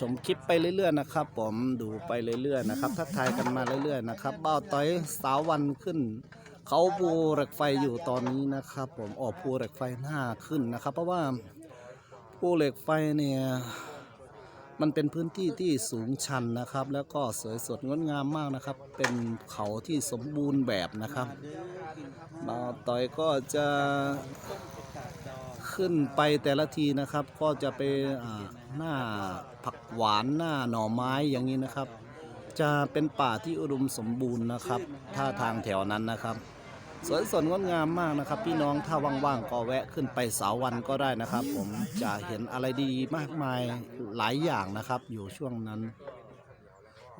ชมคลิปไปเรื่อยๆนะครับ ผมดูไปเรื่อยๆนะครับทักทายกันมาเรื่อยๆนะครับเบ้าต้อยสาววันขึ้น เขาภูเหล็กไฟอยู่ตอนนี้นะครับ ผมออกภูเหล็กไฟหน้าขึ้นนะครับ เพราะว่าภูเหล็กไฟเนี่ยมันเป็นพื้นที่ที่สูงชันนะครับ แล้วก็สวยสดงดงามมากนะครับ เป็นเขาที่สมบูรณ์แบบนะครับเบ้าต้อยก็จะขึ้นไปแต่ละทีนะครับ ก็จะไปหน้าผ หวานหน้าหน่อไม้อย่างนี้นะครับ จะเป็นป่าที่อุดมสมบูรณ์นะครับถ้าทางแถวนั้นนะครับ สวยสดงดงามมากนะครับ พี่น้องถ้าว่างๆก็แวะขึ้นไปเสาวันก็ได้นะครับ ผมจะเห็นอะไรดีๆมากมายหลายอย่างนะครับ อยู่ช่วงนั้น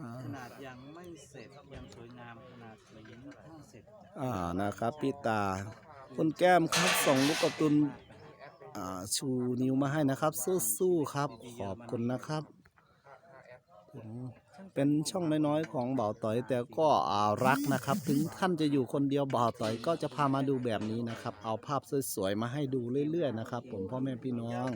อ่าขนาดยังไม่เสร็จยังสวยงามขนาดเลยยังไม่เสร็จอ่านะครับพี่ตาคุณแก้มครับส่งลูกการ์ตูนอ่าชูนิ้วมาให้นะครับ สู้ๆครับ ขอบคุณนะครับถึง เป็นช่องน้อยๆของบ่าวต่อย แต่ก็ารักนะครับ ถึงท่านจะอยู่คนเดียวบ่าวต่อยก็จะพามาดูแบบนี้นะครับ เอาภาพสวยๆมาให้ดูเรื่อยๆนะครับผมพ่อแม่พี่น้อง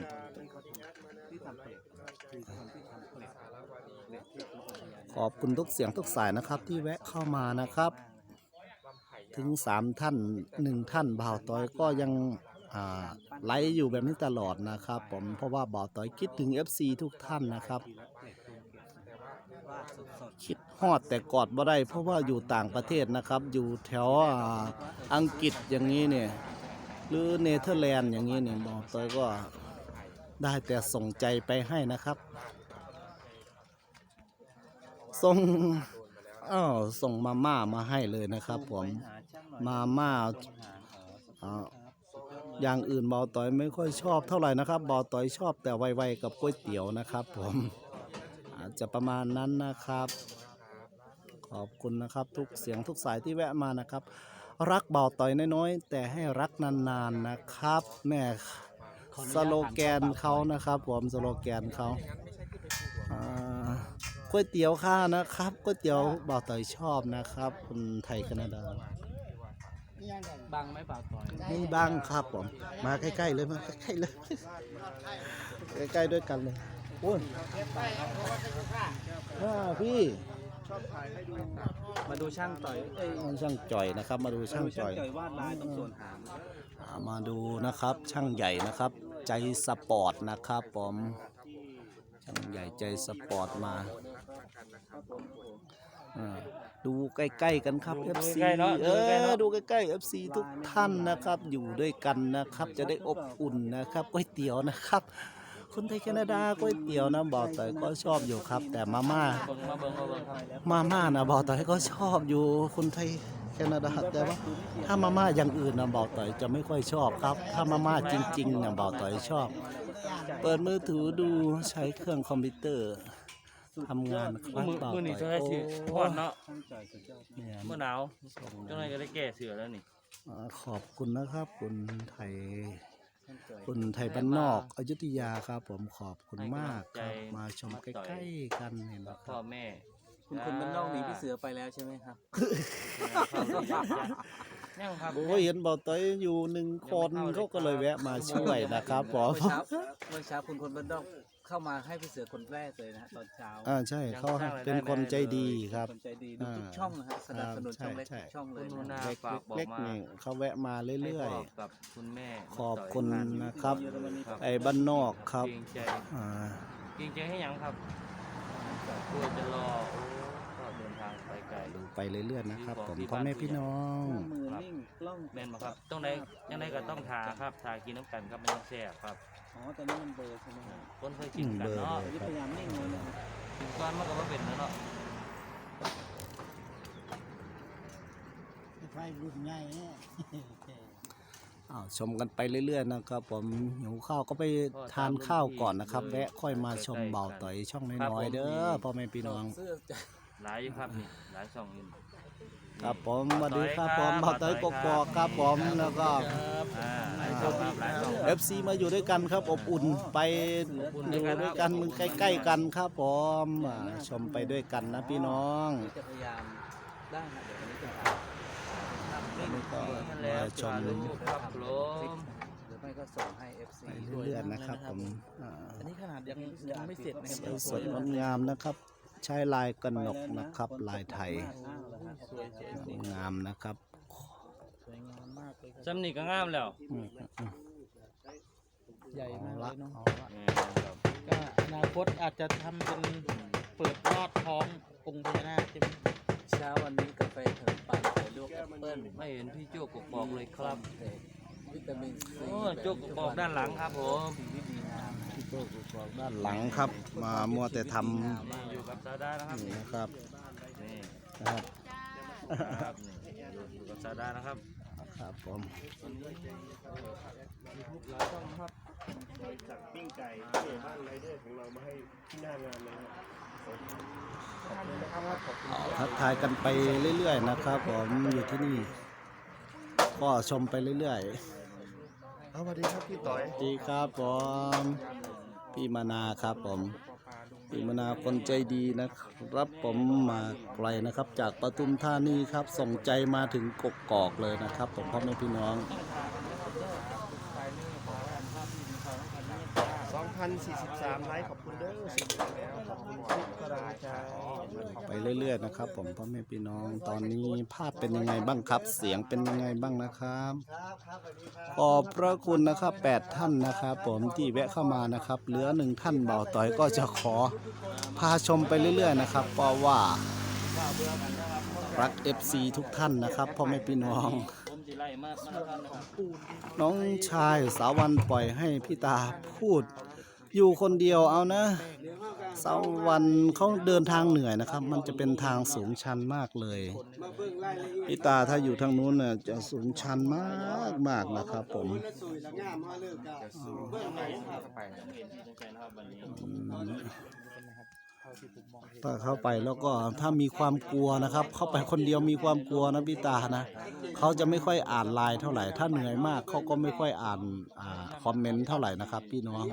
ขอบคุณทุกเสียงทุกสายนะครับ ที่แวะเข้ามานะครับ ถึงสามท่านหนึ่งท่านบ่าวต้อยก็ยังไลฟ์อยู่แบบนี้ตลอดนะครับ ผมเพราะว่าบ่าวต้อยคิดถึง FC ทุกท่านนะครับ คิดฮอดแต่กอดบ่ได้เพราะว่าอยู่ต่างประเทศนะครับ อยู่แถวอ่าอังกฤษอย่างนี้เนี่ย หรือเนเธอร์แลนด์อย่างนี้เนี่ยบ่าวต้อยก็ได้แต่ส่งใจไปให้นะครับ ส่งอ้าวส่งมาม่ามาให้เลยนะครับผมมาม่าอ่าอย่างอื่นเบาต่อยไม่ค่อยชอบเท่าไหร่นะครับเบาต่อยชอบแต่ไวๆกับก๋วยเตี๋ยวนะครับผม จะประมาณนั้นนะครับ ขอบคุณนะครับทุกเสียงทุกสายที่แวะมานะครับ รักเบาต่อยน้อยๆแต่ให้รักนานๆนะครับแม่สโลแกนเขานะครับผมสโลแกนเขาอ่าก๋วยเตี๋ยวข้านะครับก๋วยเตี๋ยวเบาต่อยชอบนะครับคนไทยแคนาดาบังไหมเปล่าต่อยนี่บ้างครับผมมาใกล้ๆเลยมาใกล้ๆเลยใกล้ๆด้วยกันเลย โอ้ยอ่าพี่มาดูช่างต่อยเอ้ยช่างจ่อยนะครับ มาดูช่างจ่อย วาดลายตรงส่วนหางอ่ามาดูนะครับช่างใหญ่นะครับ ใจสปอร์ตนะครับผมช่างใหญ่ใจสปอร์ตมาอ่าดูใกล้ๆกันครับ FC เออดูใกล้ๆ FC ทุกท่านนะครับ อยู่ด้วยกันนะครับ จะได้อบอุ่นนะครับก๋วยเตี๋ยวนะครับ คนไทยแคนาดาก๋วยเตี๋ยวนะบอกแต่ก็ชอบอยู่ครับ แต่มาม่าเบิ่งมาเบิ่งมาเบิ่งครับมาม่านะบอกต่อยก็ชอบอยู่คนไทยแคนาดาแต่ว่าถ้ามาม่าอย่างอื่นนะบอกต่อยจะไม่ค่อยชอบครับ ถ้ามาม่าจริงๆนะบอกต่อยชอบ เปิดมือถือดูใช้เครื่องคอมพิวเตอร์ทำงานครับมือบอกมือนี่จะต่ได้อยสิโอ้ผ่อนเนาะช่างต่อยสุดยอดเนี่ยเมื่อหนาวจังไรก็ได้แก้เสือแล้วนี่ อ่าขอบคุณนะครับคุณไทยช่างต่อย คุณไทยบ้านนอกอยุธยาครับ ผมขอบคุณมากครับ มาชมใกล้ๆกันเห็นไหมคพ่อรับแม่ คุณคนบ้านนอกหนีพี่เสือไปแล้วใช่ไหมครับ ยังครับโอ้ยเห็นบอกต่อยอยู่หนึ่งคนเขาก็เลยแวะมาช่วยนะครับผมเมื่อเช้าเมื่อเช้าคุณคนบ้านนอกเข้ามาให้พี่เสือคนแรกเลยนะฮะตอนเช้าอ่าใช่เขาเป็นคนใจดีครับคนใจดีดูทุกช่องนะฮะสนับสนุนช่องเล็กใช่ทุกช่องเลคุยณนูนะนาเล็กฝากบอกเล็กมานี่เขาแวะมาเรื่อยให้พ่กับคุณแม่ๆขอบคุณนะครับครับไอ้บ้านนอกครับเกรงใจอ่าเกรงใจให้หยังครับกลัวจะรอโอ้ก็เดินทางไป ไกลดูไปเรื่อยๆนะครับผมพ่อแม่พี่น้อง มือนิ่งกล้องแม่นบ่ครับต้องได้ยังไงก็ต้องทาครับทากินน้ำกันครับไม่ต้องแซ่บครับอ๋อตอนนี้มันเบลอใช่ไหมครับคนเคยกินกันเนาะนี่พยายามนิ่งเลยนะครับกินก้อนมันก็บ่เป็นแล้วเนาะไฟรุ่นใหญ่เนี่ยอ้าวชมกันไปเรื่อยๆนะครับ ผมหิวข้าวก็ไปทานข้าวก่อนนะครับ แวะค่อยมาชมเบาต่อยช่องน้อยๆเด้อพ่อแม่พี่น้อง เสื้อจะ หลายอยู่ครับนี่หลายช่องอยู่ครับผมสวัสดีครับผมเบาต่อยกกอกครับผมแล้วก็ อ่าหลายช่องครับหลายช่อง FC มาอยู่ด้วยกันครับอบอุ่นไปดูด้วยกันใกล้ๆกันครับผมอ่าชมไปด้วยกันนะพี่น้องจะพยายามได้ฮะเดี๋ยววันนี้จะทำทำนิ่งนี่ก็นั่นแหละมาชมลูกครับผมหรือไม่ก็ส่งให้ FC ไปเรื่อยๆนะครับผมอ่าอันนี้ขนาดยังยังไม่เสร็จนะคสรัวยสดงดงามนะครับ ใช้ลายกระหนกนะครับ ลายไทยสวยสวยสวยงามนะครับสวยงามมากเลยครับจำนี่ก็งามแล้วอืมอืมใหญ่เอามากเลละยเนาะเอาละแม่นครับก็อนาคตอาจจะทำเป็นเปิดรอดท้ององค์พญานาคใช่ไหมเช้าวันนี้กาแฟขนมปังใส่ลูกแอปเปิ้ลไม่เห็นพี่โจ้กบอกเลยครับวิตามินซีโอ้โจ้กบอกด้านหลังครับผมที่ ด้านหลังครับ มามัวแต่ทอยู่กับซาดานะครับำนี่นะครับนี่นะครับครับนี่อยู่กับซาดานะครับครับผมจากปิ้งไก่ที่บ้านไรเดอร์ของเรามาให้ที่หน้างานเลยครับเอาทักทายกันไปเรื่อยๆนะครับ ผมอยู่ที่นี่ ก็ชมไปเรื่อยๆ สวัสดีครับพี่ต่อยๆดีครับผมพี่มานาครับผมพี่มานาคนใจดีนะครับผมมาไกลนะครับ จากปทุมธานีครับ ส่งใจมาถึงกกอกเลยนะครับ ผมพ่อแม่พี่น้อง2,043ไลค์ขอบคุณเด้อ สิบแล้วขอบคุณทุกกระดาษจ้าไปเรื่อย ๆ นะครับ ผมพ่อแม่พี่น้องตอนนี้ภาพเป็นยังไงบ้างครับ เสียงเป็นยังไงบ้างนะครับขอบพระคุณนะครับแปดท่านนะครับ ผมที่แวะเข้ามานะครับ เหลือหนึ่งท่านเบาต่อยก็จะขอพาชมไปเรื่อย ๆ นะครับเพราะว่ารัก FC ทุกท่านนะครับพ่อแม่พี่น้องผมสิไล่มามาทำนะครับน้องชายสาวันปล่อยให้พี่ตาพูด อยู่คนเดียวเอานะ สาวันเขาเดินทางเหนื่อยนะครับ มันจะเป็นทางสูงชันมากเลยพี่ตาถ้าอยู่ทางนู้นน่ะจะสูงชันมากมากนะครับ ผมถ้าเข้าไปแล้วก็ถ้ามีความกลัวนะครับ เข้าไปคนเดียวมีความกลัวนะพี่ตานะเขาจะไม่ค่อยอ่านไลน์เท่าไหร่ ถ้าเหนื่อยมากเขาก็ไม่ค่อยอ่านอคอมเมนต์เท่าไหร่นะครับ พี่น้อง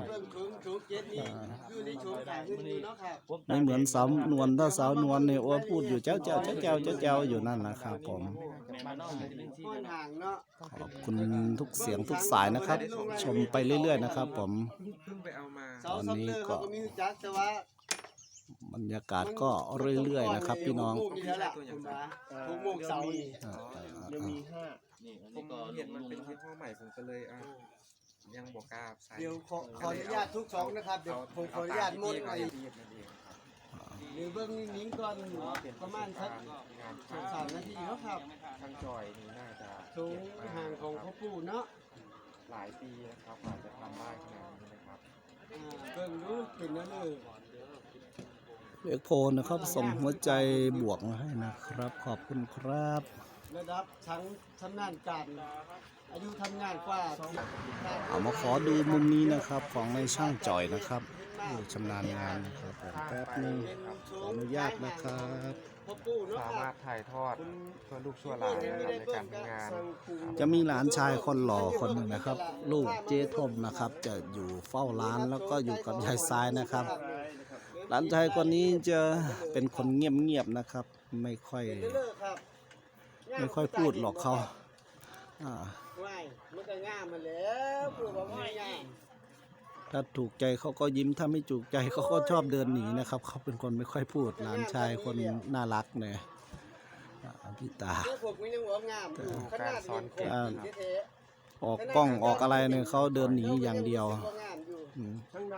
ไม่เหมือนสาวนวลถ้าสาวนวลเนี่ยโอ้พูดอยู่เจ้าเจ้าเจ้าเจ้าเจ้าเจ้าอยู่นั่นนะครับผมแม่มาน้องเป็นที่ขอบคุณทุกเสียงทุกสายนะครับ ชมไปเรื่อยๆนะครับ ผมเสาซับเตอร์เขาก็มีจักแต่ว่าบรรยากาศก็เรื่อยๆนะครับ พี่น้องหกโมงนี่แล้วล่ะคุณมาหกโมงเสาร์นี่อ่าเดี๋ยวมีนี่อันผนี้มก็เห็นมันลุเป็นงๆคลินะปพ่อใหม่ผมก็เลยอะ ยังบอกกล้าใส่เดี๋ยวขอขออนุญาตทุกสองนะครับเดี๋ยวผมขออนุญาตหมดไปไปเรียบนั่นเองครับเดี๋ยวเบื้องนิ้งก่อนประมาณสักงานสองสามนาทีเนาะครับช่างจอยนี่น่าจะสูงห่างของพ่อปู่เนาะหลายปีนะครับกว่าจะทำได้ขนาดนี้นะครับอ่าเบิ่งดูเป็นนั่นเลยเอกโพลนะครับส่งหัวใจบวกมาให้นะครับ ขอบคุณครับ ระดับชั้นชำนาญการ อายุทำงานกว่าเอามาขอดูมุมนี้นะครับของในช่างจ่อยนะครับผู้ชำนาญงานนะครับผมแป๊บนึงขออนุญาตนะครับพ่อปู่เนาะสาคมารัรบถถ่ายทอดชั่วลูกชั่วหลานนะครับในการทำงาน จะมีหลานชายคนหล่อคนหนึ่งนะครับ ลูกเจ๊ทมนะครับ จะอยู่เฝ้าร้านแล้วก็อยู่กับยายซ้ายนะครับ หลานชายคนนี้จะเป็นคนเงียบๆนะครับ ไม่ค่อยเลิกครับไม่ค่อยพูดหรอกเขาอ่า ไม่มันก็ง่ามมาแล้วปู่บอกว่าง่ามถ้าถูกใจเขาก็ยิ้มถ้าไม่ถูกใจเขาก็ชอบเดินหนีนะครับ เขาเป็นคนไม่ค่อยพูดหลานชายคนน่ารักเนี่ยอ่าพี่ตาเมื่อผมก็ยังหัวงามอยู่ขนาดเรียนโคตรเท่ออกกล้องออกอะไรเนี่ยเขาเดินหนีอย่างเดียวหัวงามอยู่อืม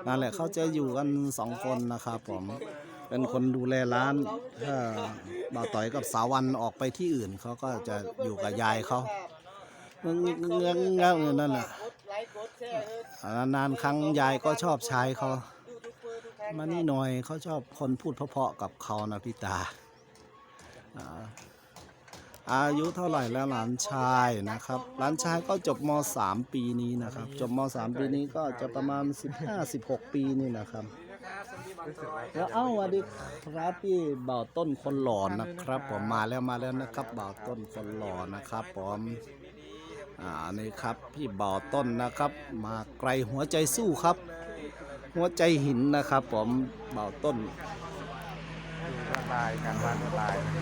นั่นแหละเขาจะอยู่กันสองคนนะครับผม เป็นคนดูแลร้านถ้าบ่าวต่อยกับสาววันออกไปที่อื่นเขาก็จะอยู่กับยายเขา เงื้อเงื้อเงื้อนั่นแหละนานๆครั้งยายก็ชอบใช้เขายเบอร์ทุกท่านมานี่หน่อยเขาชอบคนพูดเพราะๆกับเขานะพี่ตาอายุเท่าไหร่แล้วหลานชายนะครับ หลานชายก็จบม .3 ปีนี้นะครับ จบม .3 ปีนี้ก็จะประมาณ 15-16 ปีนี่นะครับแล้วเอ้าวัสดีครับพี่บ่าวต้นคนหล่อนะครับ ผมมาแล้วมาแล้วนะครับบ่าวต้นคนหล่อนะครับผม อ่านี่ครับพี่บ่าต้นนะครับ มาไกลหัวใจสู้ครับ หัวใจหินนะครับ ผมบ่าต้นลวดลายการวาดลวดลายนะ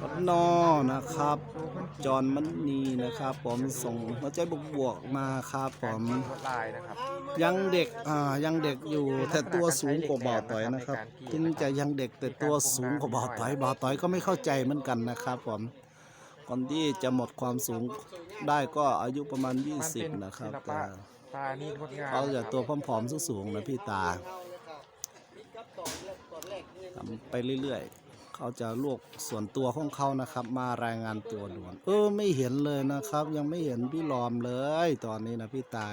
ครับนอนะครับตัวคนจรมณีนะครับ ผมส่งหัวใจบวกๆมาครับผมลวดลายนะครับยังเด็กอ่ายังเด็กอยู่แต่ตัวสูงกว่าบ่าต่อยนะครับถึงจะยังเด็กแต่ตัวสูงกว่าบ่าต่อยบ่าต่อยก็ไม่เข้าใจเหมือนกันนะครับผม ก่อนที่จะหมดความสูงได้ก็อายุประมาณมันเป็น20 นะครับศิลแต่ปะตานี่งดงามเขาจะตัวผอมๆสูงๆนะพี่ตาทำไปเรื่อยๆ เขาจะลวกส่วนตัวของเขานะครับ มารายงานตัวด่วน เออไม่เห็นเลยนะครับ ยังไม่เห็นพี่ลอมเลย ตอนนี้นะพี่ตา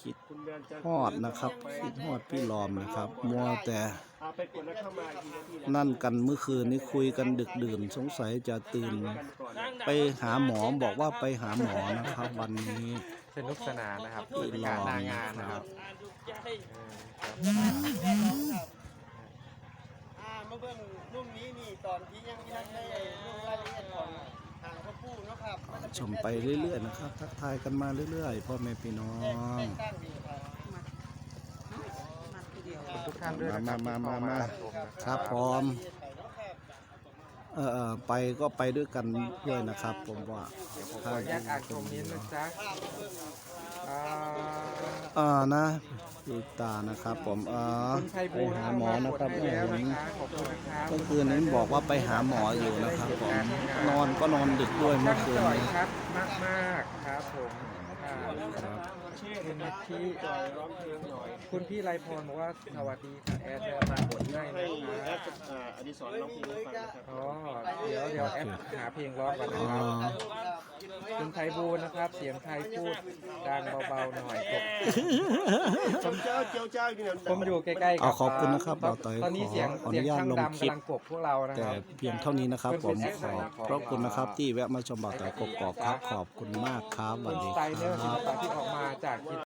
คิดคุณเดือนจะฮอดนะครับ คิดฮอดพี่ลอมนะครับ มัวแต่เอาไปกดแล้วเข้ามาอีกทีนาทีนะนั่นกันเมื่อคืนนี้คุยกันดึกดื่นสงสัยจะตื่นกันก่อนไปหาหมอบอกว่าไปหาหมอนะครับ วันนี้สนุกสนานนะครับที่เป็นรการอหนางานนะครับเออครับอ่ามาเบิ่งรุ่นนี้นี่ตอนที่ยังไม่ได้ลงรายละเอียดของ ทางพระผู้เนาะครับชมไปเรื่อยๆนะครับ ทักทายกันมาเรื่อยๆพ่อแม่พี่น้องแต่งตั้งดีครับขอบคุณทุกท่านด้วยนะครับมามามาที่เข้มารับชนะครับพร้อมเออเออไปก็ไปด้วยกันด้วยนะครับ ผมว่าเดี๋ยวผมขออนุญาตอ่านคอมเมนต์นะจ๊ะ อ่าอ่านะพี่ตานะครับผมเออคุณไพไปบูลย์หาหมอนะครับให้เมื่อแล้วเห็นนะคะขอบคุณนะครับเมื่อคืนนี้บอกว่าไปหาหมออยู่นะครับผมนอนก็นอนดึกด้วยเมื่ช่าองคืนจ่อยนี้ครับมากมากๆครับผมอ่าครับคุณนิธิจอยร้องเพลงหน่อยคุณพี่ไรพรบอกว่าสวัสดีค่ะแอดเดินมากดให้ให้นะแอครับดอ่าอดิศรร้องเพลงให้ฟังนะครับอ๋อเดี๋ยวเดี๋ยวแอดหาเพลงร้องก่อนนะอ๋อครับ คุณไพบูลย์นะครับ เสียงไทยพูดดังเบาๆหน่อยผมสมเจ้าเจียวเจ้าอยู่เนี่ยผมอยู่ใกล้ๆกัเอาขอบคุณนะครับบ่าวต่อยตอนนี้เสียงขออนุเสียงญาตช่างลงดำคลิป กำลังกบพวกเรานะคแต่รับ เพียงเท่านี้นะครับ ผมขอบพระคุณนะครับที่แวะมาชมบ่าวต่อยกกอกครับขอบคุณมากครับสวัคุสณดีสคไตเนอร์ศิรัลบ ปะที่ออกมาจากจิต